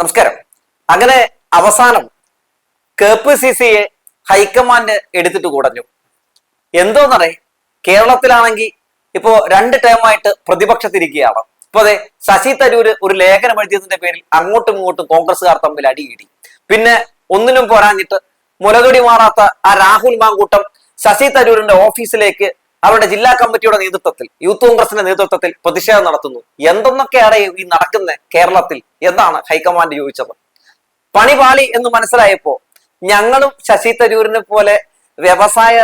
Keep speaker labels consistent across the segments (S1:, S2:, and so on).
S1: നമസ്കാരം. അങ്ങനെ അവസാനം കെ പി സി സിയെ ഹൈക്കമാൻഡ് എടുത്തിട്ട് കുടഞ്ഞു. എന്തോന്നറേ? കേരളത്തിലാണെങ്കിൽ ഇപ്പോ രണ്ട് ടേമായിട്ട് പ്രതിപക്ഷത്തിരിക്കുകയാണ്. ഇപ്പൊ അതെ ശശി തരൂര് ഒരു ലേഖനം എഴുതിയതിന്റെ പേരിൽ അങ്ങോട്ടും ഇങ്ങോട്ടും കോൺഗ്രസ്സുകാർ തമ്മിൽ അടിയിടി. പിന്നെ ഒന്നിനും പോരാഞ്ഞിട്ട് മുലകടി മാറാത്ത ആ രാഹുൽ മാങ്കൂട്ടം ശശി തരൂരിന്റെ ഓഫീസിലേക്ക് അവരുടെ ജില്ലാ കമ്മിറ്റിയുടെ നേതൃത്വത്തിൽ യൂത്ത് കോൺഗ്രസിന്റെ നേതൃത്വത്തിൽ പ്രതിഷേധം നടത്തുന്നു. എന്തെന്നൊക്കെയാണ് ഈ നടക്കുന്നത് കേരളത്തിൽ? എന്നാണ് ഹൈക്കമാൻഡ് ചോദിച്ചത്? പണിപാളി എന്ന് മനസ്സിലായപ്പോ ഞങ്ങളും ശശി തരൂരിനെ പോലെ വ്യവസായ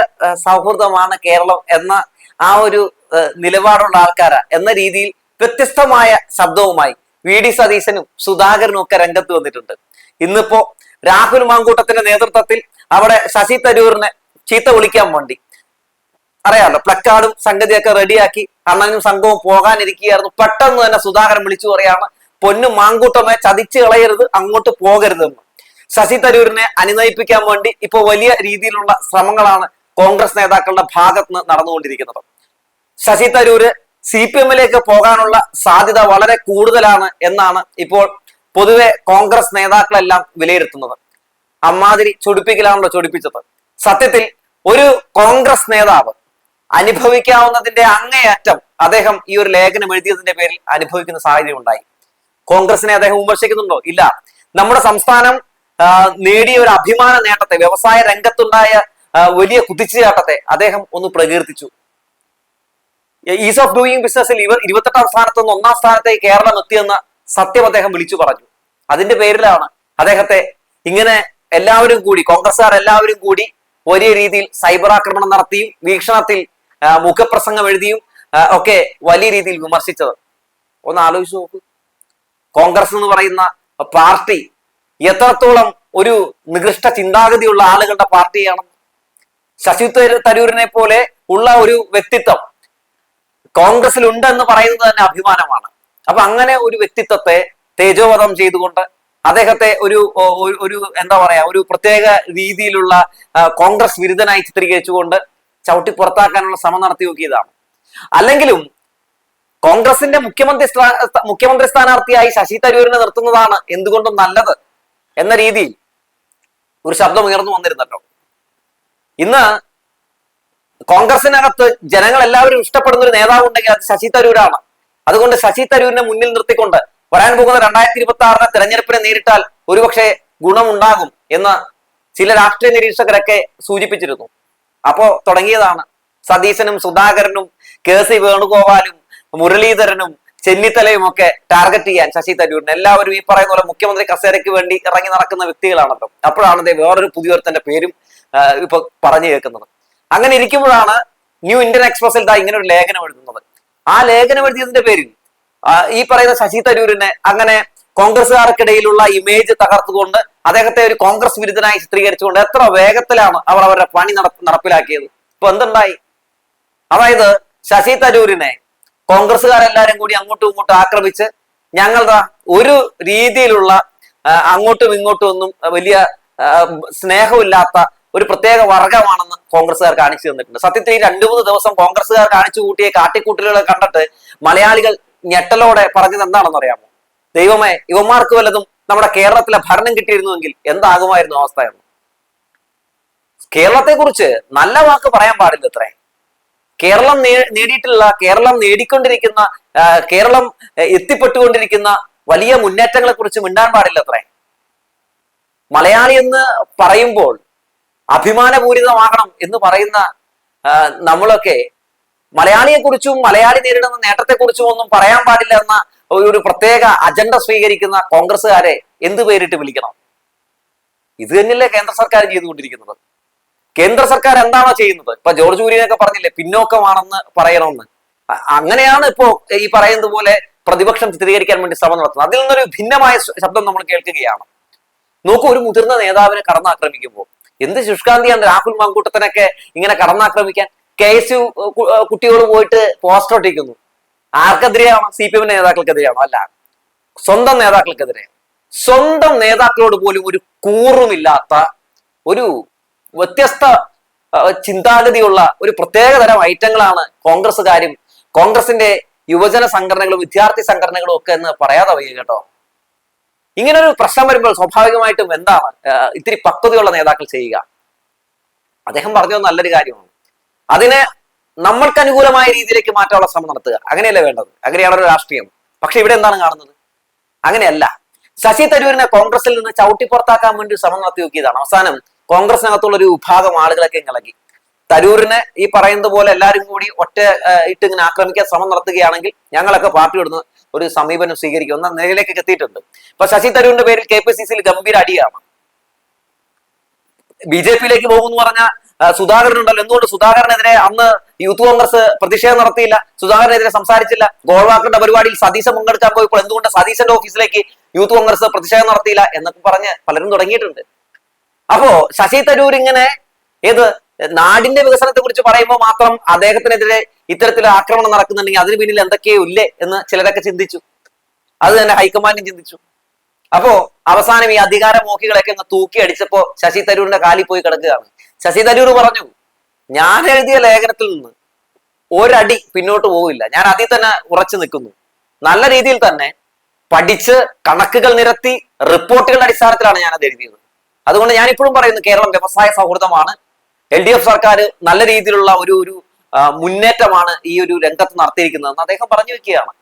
S1: സൗഹൃദമാണ് കേരളം എന്ന ആ ഒരു നിലപാടുള്ള ആൾക്കാരാ എന്ന രീതിയിൽ വ്യത്യസ്തമായ ശബ്ദവുമായി വി ഡി സതീശനും സുധാകരനും ഒക്കെ രംഗത്ത് വന്നിട്ടുണ്ട്. ഇന്നിപ്പോ രാഹുൽ മാങ്കൂട്ടത്തിന്റെ നേതൃത്വത്തിൽ അവിടെ ശശി തരൂരിനെ ചീത്ത വിളിക്കാൻ വേണ്ടി അറിയാമല്ലോ. പ്ലക്കാർഡും സംഗതിയൊക്കെ റെഡിയാക്കി അണ്ണനും സംഘവും പോകാനിരിക്കുകയായിരുന്നു. പെട്ടെന്ന് തന്നെ സുധാകരൻ വിളിച്ചു പറയാണ് പൊന്നും മാങ്കൂട്ടമേ ചതിച്ചു കളയരുത് അങ്ങോട്ട് പോകരുതെന്ന്. ശശി തരൂരിനെ അനുനയിപ്പിക്കാൻ വേണ്ടി ഇപ്പൊ വലിയ രീതിയിലുള്ള ശ്രമങ്ങളാണ് കോൺഗ്രസ് നേതാക്കളുടെ ഭാഗത്ത് നിന്ന് നടന്നുകൊണ്ടിരിക്കുന്നത്. ശശി തരൂര് സി പി എമ്മിലേക്ക് പോകാനുള്ള സാധ്യത വളരെ കൂടുതലാണ് എന്നാണ് ഇപ്പോൾ പൊതുവെ കോൺഗ്രസ് നേതാക്കളെല്ലാം വിലയിരുത്തുന്നത്. അമ്മാതിരി ചൊടിപ്പിക്കലാണല്ലോ ചൊടിപ്പിച്ചത്. സത്യത്തിൽ ഒരു കോൺഗ്രസ് നേതാവ് അനുഭവിക്കാവുന്നതിന്റെ അങ്ങേയറ്റം അദ്ദേഹം ഈ ഒരു ലേഖനം എഴുതിയതിന്റെ പേരിൽ അനുഭവിക്കുന്ന സാഹചര്യം ഉണ്ടായി കോൺഗ്രസിനെ അദ്ദേഹം വിമർശിക്കുന്നുണ്ടോ? ഇല്ല. നമ്മുടെ സംസ്ഥാനം നേടിയ ഒരു അഭിമാന നേട്ടത്തെ വ്യവസായ രംഗത്തുണ്ടായ വലിയ കുതിച്ചുചാട്ടത്തെ അദ്ദേഹം ഒന്ന് പ്രകീർത്തിച്ചു. ഈസ് ഓഫ് ഡൂയിങ് ബിസിനസ്സിൽ ഇവർ ഇരുപത്തെട്ടാം സ്ഥാനത്ത് നിന്ന് ഒന്നാം സ്ഥാനത്തെ കേരളം എത്തിയെന്ന സത്യം അദ്ദേഹം വിളിച്ചു പറഞ്ഞു. അതിന്റെ പേരിലാണ് അദ്ദേഹത്തെ ഇങ്ങനെ എല്ലാവരും കൂടി കോൺഗ്രസ്സുകാർ എല്ലാവരും കൂടി വലിയ രീതിയിൽ സൈബർ ആക്രമണം നടത്തിയും വീക്ഷണത്തിൽ മുഖപ്രസംഗം എഴുതിയും ഒക്കെ വലിയ രീതിയിൽ വിമർശിച്ചത്. ഒന്ന് ആലോചിച്ച് നോക്കൂ. കോൺഗ്രസ് എന്ന് പറയുന്ന പാർട്ടി എത്രത്തോളം ഒരു നികൃഷ്ട ചിന്താഗതിയുള്ള ആളുകളുടെ പാർട്ടിയാണ്. ശശി തരൂ- തരൂരിനെ പോലെ ഉള്ള ഒരു വ്യക്തിത്വം കോൺഗ്രസിൽ ഉണ്ട് എന്ന് പറയുന്നത് തന്നെ അഭിമാനമാണ്. അപ്പൊ അങ്ങനെ ഒരു വ്യക്തിത്വത്തെ തേജോവധം ചെയ്തുകൊണ്ട് അദ്ദേഹത്തെ ഒരു- ഒരു എന്താ പറയാ ഒരു പ്രത്യേക രീതിയിലുള്ള കോൺഗ്രസ് വിരുദ്ധനായി ചിത്രീകരിച്ചുകൊണ്ട് ചവിട്ടി പുറത്താക്കാനുള്ള ശ്രമം നടത്തി നോക്കിയതാണ്. അല്ലെങ്കിലും കോൺഗ്രസിന്റെ മുഖ്യമന്ത്രി മുഖ്യമന്ത്രി സ്ഥാനാർത്ഥിയായി ശശി തരൂരിനെ നിർത്തുന്നതാണ് എന്തുകൊണ്ടും നല്ലത് എന്ന രീതിയിൽ ഒരു ശബ്ദം ഉയർന്നു വന്നിരുന്നല്ലോ. ഇന്ന് കോൺഗ്രസിനകത്ത് ജനങ്ങൾ എല്ലാവരും ഇഷ്ടപ്പെടുന്ന ഒരു നേതാവ് ഉണ്ടെങ്കിൽ അത് ശശി തരൂരാണ്. അതുകൊണ്ട് ശശി തരൂരിനെ മുന്നിൽ നിർത്തിക്കൊണ്ട് വരാൻ പോകുന്ന രണ്ടായിരത്തി ഇരുപത്തി ആറിനെ തെരഞ്ഞെടുപ്പിനെ നേരിട്ടാൽ ഒരുപക്ഷെ ഗുണമുണ്ടാകും എന്ന് ചില രാഷ്ട്രീയ നിരീക്ഷകരൊക്കെ സൂചിപ്പിച്ചിരുന്നു. അപ്പോ തുടങ്ങിയതാണ്. സതീശനും സുധാകരനും കെ സി വേണുഗോപാലും മുരളീധരനും ചെന്നിത്തലയും ഒക്കെ ടാർഗറ്റ് ചെയ്യാൻ ശശി തരൂരിന്. എല്ലാവരും ഈ പറയുന്ന പോലെ മുഖ്യമന്ത്രി കസേരയ്ക്ക് വേണ്ടി ഇറങ്ങി നടക്കുന്ന വ്യക്തികളാണല്ലോ. അപ്പോഴാണ് ദേ വേറൊരു പുതിയൊരുത്തന്റെ പേരും ഇപ്പൊ പറഞ്ഞു കേൾക്കുന്നത്. അങ്ങനെ ഇരിക്കുമ്പോഴാണ് ന്യൂ ഇന്ത്യൻ എക്സ്പ്രസിൽ ദാ ഇങ്ങനെ ഒരു ലേഖനം എഴുതുന്നത്. ആ ലേഖനം എഴുതിയതിന്റെ പേരിൽ ഈ പറയുന്ന ശശി തരൂരിനെ അങ്ങനെ കോൺഗ്രസുകാർക്കിടയിലുള്ള ഇമേജ് തകർത്തുകൊണ്ട് അദ്ദേഹത്തെ ഒരു കോൺഗ്രസ് വിരുദ്ധനായി ചിത്രീകരിച്ചുകൊണ്ട് എത്ര വേഗത്തിലാണ് അവർ അവരുടെ പണി നട നടപ്പിലാക്കിയത്. ഇപ്പൊ എന്തുണ്ടായി? അതായത് ശശി തരൂരിനെ കോൺഗ്രസ്സുകാരെല്ലാരും കൂടി അങ്ങോട്ടും ഇങ്ങോട്ടും ആക്രമിച്ച് ഞങ്ങളുടെ ഒരു രീതിയിലുള്ള അങ്ങോട്ടും ഇങ്ങോട്ടും ഒന്നും വലിയ സ്നേഹമില്ലാത്ത ഒരു പ്രത്യേക വർഗമാണെന്ന് കോൺഗ്രസ്സുകാർ കാണിച്ചു തന്നിട്ടുണ്ട്. സത്യത്തിൽ ഈ രണ്ടു മൂന്ന് ദിവസം കോൺഗ്രസ്സുകാർ കാണിച്ചു കൂട്ടിയ കാട്ടിക്കൂട്ടലുകളെ കണ്ടിട്ട് മലയാളികൾ ഞെട്ടലോടെ പറഞ്ഞത് എന്താണെന്ന് അറിയാമോ ദൈവമേ ഇവന്മാർക്ക് വല്ലതും നമ്മുടെ കേരളത്തിലെ ഭരണം കിട്ടിയിരുന്നുവെങ്കിൽ എന്താകുമായിരുന്നു അവസ്ഥയെന്ന് കേരളത്തെ കുറിച്ച് നല്ല വാക്ക് പറയാൻ പാടില്ല അത്രേ കേരളം നേടിയിട്ടുള്ള കേരളം നേടിക്കൊണ്ടിരിക്കുന്ന കേരളം എത്തിപ്പെട്ടുകൊണ്ടിരിക്കുന്ന വലിയ മുന്നേറ്റങ്ങളെ കുറിച്ച് മിണ്ടാൻ പാടില്ല അത്രേ മലയാളി എന്ന് പറയുമ്പോൾ അഭിമാനപൂരിതമാകണം എന്ന് പറയുന്ന നമ്മളൊക്കെ മലയാളിയെക്കുറിച്ചും മലയാളി നേരിടുന്ന നേട്ടത്തെ കുറിച്ചും ഒന്നും പറയാൻ പാടില്ല എന്ന ഒരു- പ്രത്യേക അജണ്ട സ്വീകരിക്കുന്ന കോൺഗ്രസ്സുകാരെ എന്ത് പേരിട്ട് വിളിക്കണം? ഇത് തന്നെയല്ലേ കേന്ദ്ര സർക്കാർ ചെയ്തുകൊണ്ടിരിക്കുന്നത്. കേന്ദ്ര സർക്കാർ എന്താണോ ചെയ്യുന്നത്? ഇപ്പൊ ജോർജ് കുര്യനൊക്കെ പറഞ്ഞില്ലേ പിന്നോക്കമാണെന്ന് പറയണമെന്ന്. അങ്ങനെയാണ് ഇപ്പോ ഈ പറയുന്നത് പോലെ പ്രതിപക്ഷം ചിത്രീകരിക്കാൻ വേണ്ടി ശ്രമം നടത്തുന്നത്. അതിൽ നിന്നൊരു ഭിന്നമായ ശബ്ദം നമ്മൾ കേൾക്കുകയാണ്. നോക്കൂ ഒരു മുതിർന്ന നേതാവിനെ കടന്നാക്രമിക്കുമ്പോൾ എന്ത് ശുഷ്കാന്തിയാണ് രാഹുൽ മാങ്കൂട്ടത്തിനൊക്കെ ഇങ്ങനെ കടന്നാക്രമിക്കാൻ? കെ എസ് യു കുട്ടികൾ പോയിട്ട് പോസ്റ്റർ ഒട്ടിക്കുന്നു. ആർക്കെതിരെയാണോ? സി പി എമ്മിന്റെ നേതാക്കൾക്കെതിരെയാണോ? അല്ല. സ്വന്തം നേതാക്കൾക്കെതിരെ. സ്വന്തം നേതാക്കളോട് പോലും ഒരു കൂറുമില്ലാത്ത ഒരു വ്യത്യസ്ത ചിന്താഗതിയുള്ള ഒരു പ്രത്യേക തരം ഐറ്റങ്ങളാണ് കോൺഗ്രസ്സുകാരും കോൺഗ്രസിന്റെ യുവജന സംഘടനകളും വിദ്യാർത്ഥി സംഘടനകളും ഒക്കെ എന്ന് പറയാതെ വയ്യ കേട്ടോ. ഇങ്ങനെ ഒരു പ്രശ്നം വരുമ്പോൾ സ്വാഭാവികമായിട്ടും എന്താണ്? ഇത്തിരി പക്വതയുള്ള നേതാക്കൾ ചെയ്യുക. അദ്ദേഹം പറഞ്ഞത് നല്ലൊരു കാര്യമാണ്. അതിനെ നമ്മൾക്ക് അനുകൂലമായ രീതിയിലേക്ക് മാറ്റാനുള്ള ശ്രമം നടത്തുക. അങ്ങനെയല്ലേ വേണ്ടത്? അങ്ങനെയാണ് ഒരു രാഷ്ട്രീയം. പക്ഷെ ഇവിടെ എന്താണ് കാണുന്നത്? അങ്ങനെയല്ല. ശശി തരൂരിനെ കോൺഗ്രസിൽ നിന്ന് ചവിട്ടി പുറത്താക്കാൻ വേണ്ടി ശ്രമം നടത്തി നോക്കിയതാണ് അവസാനം കോൺഗ്രസിനകത്തുള്ള ഒരു വിഭാഗം ആളുകളൊക്കെ ഇളകി. തരൂരിനെ ഈ പറയുന്നത് പോലെ എല്ലാവരും കൂടി ഒറ്റ ഇട്ട് ഇങ്ങനെ ആക്രമിക്കാൻ ശ്രമം നടത്തുകയാണെങ്കിൽ ഞങ്ങളൊക്കെ പാർട്ടി വിടുന്ന ഒരു സമീപനം സ്വീകരിക്കുന്ന നിലയിലേക്ക് എത്തിയിട്ടുണ്ട്. ഇപ്പൊ ശശി തരൂരിന്റെ പേരിൽ കെ പി സി സിയിൽ ഗംഭീര അടിയാണ്. ബി ജെ പിയിലേക്ക് പോകുമെന്ന് പറഞ്ഞ ആ, സുധാകരൻ ഉണ്ടല്ലോ. എന്തുകൊണ്ട് സുധാകരനെതിരെ അന്ന് യൂത്ത് കോൺഗ്രസ് പ്രതിഷേധം നടത്തിയില്ല? സുധാകരനെതിരെ സംസാരിച്ചില്ല. ഗോൾവാക്കറിന്റെ പരിപാടിയിൽ സതീശൻ പങ്കെടുക്കാൻ പോയപ്പോൾ എന്തുകൊണ്ട് സതീശന്റെ ഓഫീസിലേക്ക് യൂത്ത് കോൺഗ്രസ് പ്രതിഷേധം നടത്തിയില്ല എന്നൊക്കെ പറഞ്ഞ് പലരും തുടങ്ങിയിട്ടുണ്ട്. അപ്പോ ശശി തരൂർ ഇങ്ങനെ ഏത് നാടിന്റെ വികസനത്തെ കുറിച്ച് പറയുമ്പോൾ മാത്രം അദ്ദേഹത്തിനെതിരെ ഇത്തരത്തിൽ ആക്രമണം നടക്കുന്നുണ്ടെങ്കിൽ അതിന് പിന്നിൽ എന്തൊക്കെയോ ഇല്ലേ എന്ന് ചിലരൊക്കെ ചിന്തിച്ചു. അത് തന്നെ ഹൈക്കമാൻഡും ചിന്തിച്ചു. അപ്പോ അവസാനം ഈ അധികാര മോഹികളൊക്കെ അങ്ങ് തൂക്കി അടിച്ചപ്പോ ശശി തരൂരിന്റെ കാലിൽ പോയി കിടക്കുകയാണ്. ശശി തരൂർ പറഞ്ഞു ഞാൻ എഴുതിയ ലേഖനത്തിൽ നിന്ന് ഒരടി പിന്നോട്ട് പോവില്ല. ഞാൻ അതിൽ തന്നെ ഉറച്ചു നിൽക്കുന്നു. നല്ല രീതിയിൽ തന്നെ പഠിച്ച് കണക്കുകൾ നിരത്തി റിപ്പോർട്ടുകളുടെ അടിസ്ഥാനത്തിലാണ് ഞാൻ അത് എഴുതിയത്. അതുകൊണ്ട് ഞാൻ ഇപ്പോഴും പറയുന്നു കേരളം വ്യവസായ സൗഹൃദമാണ്. എൽ ഡി എഫ് സർക്കാർ നല്ല രീതിയിലുള്ള ഒരു ഒരു മുന്നേറ്റമാണ് ഈ ഒരു രംഗത്ത് നടത്തിയിരിക്കുന്നതെന്ന് അദ്ദേഹം പറഞ്ഞു വെക്കുകയാണ്.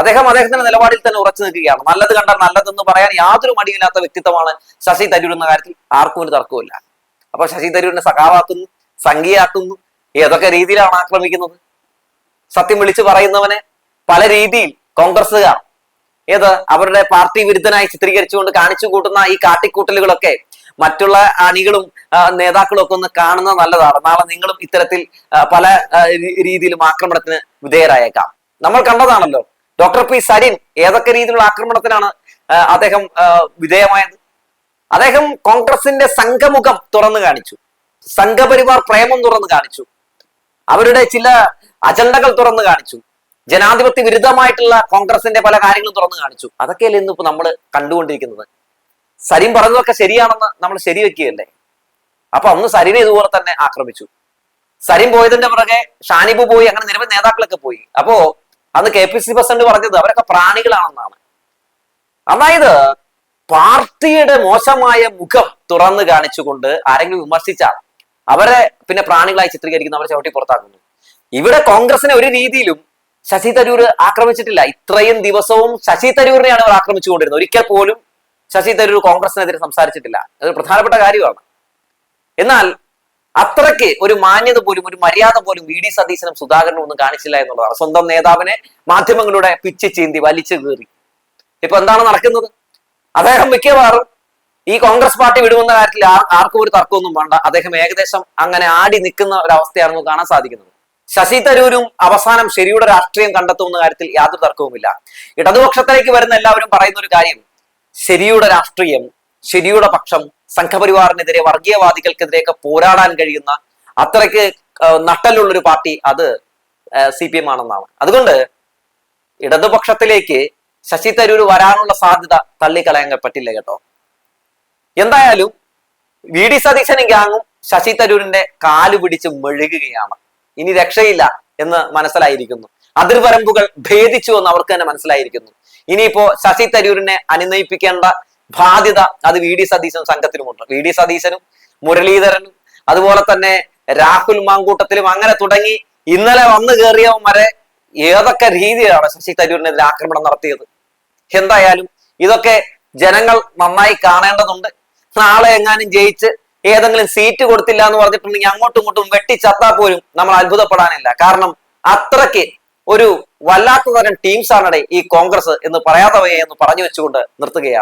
S1: അദ്ദേഹം അദ്ദേഹത്തിന്റെ നിലപാടിൽ തന്നെ ഉറച്ചു നിൽക്കുകയാണ്. നല്ലത് കണ്ടാൽ നല്ലതെന്ന് പറയാൻ യാതൊരു മടിയില്ലാത്ത വ്യക്തിത്വമാണ് ശശി തരൂർ എന്ന കാര്യത്തിൽ ആർക്കും ഒരു തർക്കവുമില്ല. അപ്പൊ ശശി തരൂരിനെ സഖാവാക്കുന്നു സംഘിയാക്കുന്നു ഏതൊക്കെ രീതിയിലാണ് ആക്രമിക്കുന്നത്? സത്യം വിളിച്ചു പറയുന്നവനെ പല രീതിയിൽ കോൺഗ്രസ്സുകാർ ഏത് അവരുടെ പാർട്ടി വിരുദ്ധനായി ചിത്രീകരിച്ചുകൊണ്ട് കാണിച്ചു കൂട്ടുന്ന ഈ കാട്ടിക്കൂട്ടലുകളൊക്കെ മറ്റുള്ള അണികളും നേതാക്കളും ഒക്കെ ഒന്ന് കാണുന്നത് നല്ലതാണ്. നാളെ നിങ്ങളും ഇത്തരത്തിൽ പല രീതിയിലും ആക്രമണത്തിന് വിധേയരായേക്കാം. നമ്മൾ കണ്ടതാണല്ലോ ഡോക്ടർ പി സരിൻ ഏതൊക്കെ രീതിയിലുള്ള ആക്രമണത്തിനാണ് അദ്ദേഹം വിധേയമായത്? അദ്ദേഹം കോൺഗ്രസിന്റെ സംഘമുഖം തുറന്നു കാണിച്ചു. സംഘപരിവാർ പ്രേമം തുറന്നു കാണിച്ചു. അവരുടെ ചില അജണ്ടകൾ തുറന്നു കാണിച്ചു. ജനാധിപത്യ വിരുദ്ധമായിട്ടുള്ള കോൺഗ്രസിന്റെ പല കാര്യങ്ങളും തുറന്നു കാണിച്ചു. അതൊക്കെയല്ലേ ഇന്നിപ്പോ നമ്മൾ കണ്ടുകൊണ്ടിരിക്കുന്നത്? സരിൻ പറഞ്ഞതൊക്കെ ശരിയാണെന്ന് നമ്മൾ ശരിവെക്കുകയല്ലേ? അപ്പൊ അന്ന് സരിനെ ഇതുപോലെ തന്നെ ആക്രമിച്ചു. സരിൻ പോയതിന്റെ പുറകെ ഷാനിബു പോയി അങ്ങനെ നിരവധി നേതാക്കളൊക്കെ പോയി. അപ്പോ അന്ന് കെ പി സി പ്രസിഡന്റ് പറഞ്ഞത് അവരൊക്കെ പ്രാണികളാണെന്നാണ്. അതായത് പാർട്ടിയുടെ മോശമായ മുഖം തുറന്നു കാണിച്ചുകൊണ്ട് ആരെങ്കിലും വിമർശിച്ചാൽ അവരെ പിന്നെ പ്രാണികളായി ചിത്രീകരിക്കുന്ന അവരെ ചവിട്ടി പുറത്താക്കുന്നു. ഇവിടെ കോൺഗ്രസിനെ ഒരു രീതിയിലും ശശി തരൂർ ആക്രമിച്ചിട്ടില്ല. ഇത്രയും ദിവസവും ശശി തരൂരിനെയാണ് അവർ ആക്രമിച്ചുകൊണ്ടിരുന്നത്. ഒരിക്കൽ പോലും ശശി തരൂർ കോൺഗ്രസിനെതിരെ സംസാരിച്ചിട്ടില്ല. അതൊരു പ്രധാനപ്പെട്ട കാര്യമാണ്. എന്നാൽ അത്രയ്ക്ക് ഒരു മാന്യത പോലും ഒരു മര്യാദ പോലും വി ഡി സതീശനും സുധാകരനും ഒന്നും കാണിച്ചില്ല എന്നുള്ളതാണ്. സ്വന്തം നേതാവിനെ മാധ്യമങ്ങളുടെ പിച്ച് ചീന്തി വലിച്ചു കീറി. ഇപ്പൊ എന്താണ് നടക്കുന്നത്? അദ്ദേഹം മിക്കവാറും ഈ കോൺഗ്രസ് പാർട്ടി വിടുമെന്ന കാര്യത്തിൽ ആർക്കും ഒരു തർക്കമൊന്നും വേണ്ട. അദ്ദേഹം ഏകദേശം അങ്ങനെ ആടി നിൽക്കുന്ന ഒരു അവസ്ഥയാണ് നമുക്ക് കാണാൻ സാധിക്കുന്നത്. ശശി തരൂരും അവസാനം ശരിയുടെ രാഷ്ട്രീയം കണ്ടെത്തുമെന്ന കാര്യത്തിൽ യാതൊരു തർക്കവുമില്ല. ഇടതുപക്ഷത്തിലേക്ക് വരുന്ന എല്ലാവരും പറയുന്ന ഒരു കാര്യം ശരിയുടെ രാഷ്ട്രീയം ശരിയുടെ പക്ഷം സംഘപരിവാറിനെതിരെ വർഗീയവാദികൾക്കെതിരെയൊക്കെ പോരാടാൻ കഴിയുന്ന അത്രയ്ക്ക് നട്ടലുള്ളൊരു പാർട്ടി അത് സി പി എം ആണെന്നാണ്. അതുകൊണ്ട് ഇടതുപക്ഷത്തിലേക്ക് ശശി തരൂർ വരാനുള്ള സാധ്യത തള്ളിക്കളയാൻ പറ്റില്ല കേട്ടോ. എന്തായാലും വി ഡി സതീശനും ഗ്യാങ്ങും ശശി തരൂരിന്റെ കാൽ പിടിച്ച് മെഴുകുകയാണ്. ഇനി രക്ഷയില്ല എന്ന് മനസ്സിലായിരിക്കുന്നു. അതിർവരമ്പുകൾ ഭേദിച്ചു എന്ന് അവർക്ക് തന്നെ മനസ്സിലായിരിക്കുന്നു. ഇനിയിപ്പോ ശശി തരൂരിനെ അനുനയിപ്പിക്കേണ്ട ബാധ്യത അത് വി ഡി സതീശനും സംഘത്തിനുമുണ്ട് വി ഡി സതീശനും മുരളീധരനും അതുപോലെ തന്നെ രാഹുൽ മാങ്കൂട്ടത്തിലും അങ്ങനെ തുടങ്ങി ഇന്നലെ വന്നു കയറിയവൻ വരെ ഏതൊക്കെ രീതിയിലാണ് ശശി തരൂരിനെതിരെ ആക്രമണം നടത്തിയത്? എന്തായാലും ഇതൊക്കെ ജനങ്ങൾ നന്നായി കാണേണ്ടതുണ്ട്. നാളെ എങ്ങാനും ജയിച്ച് ഏതെങ്കിലും സീറ്റ് കൊടുത്തില്ല എന്ന് പറഞ്ഞിട്ടുണ്ടെങ്കിൽ അങ്ങോട്ടും ഇങ്ങോട്ടും വെട്ടിച്ചത്താ പോലും നമ്മൾ അത്ഭുതപ്പെടാനില്ല. കാരണം അത്രയ്ക്ക് ഒരു വല്ലാത്ത തരം ടീംസ് ആണടെ ഈ കോൺഗ്രസ് എന്ന് പറയാത്തവയെ എന്ന് പറഞ്ഞു വെച്ചുകൊണ്ട് നിർത്തുകയാണ്.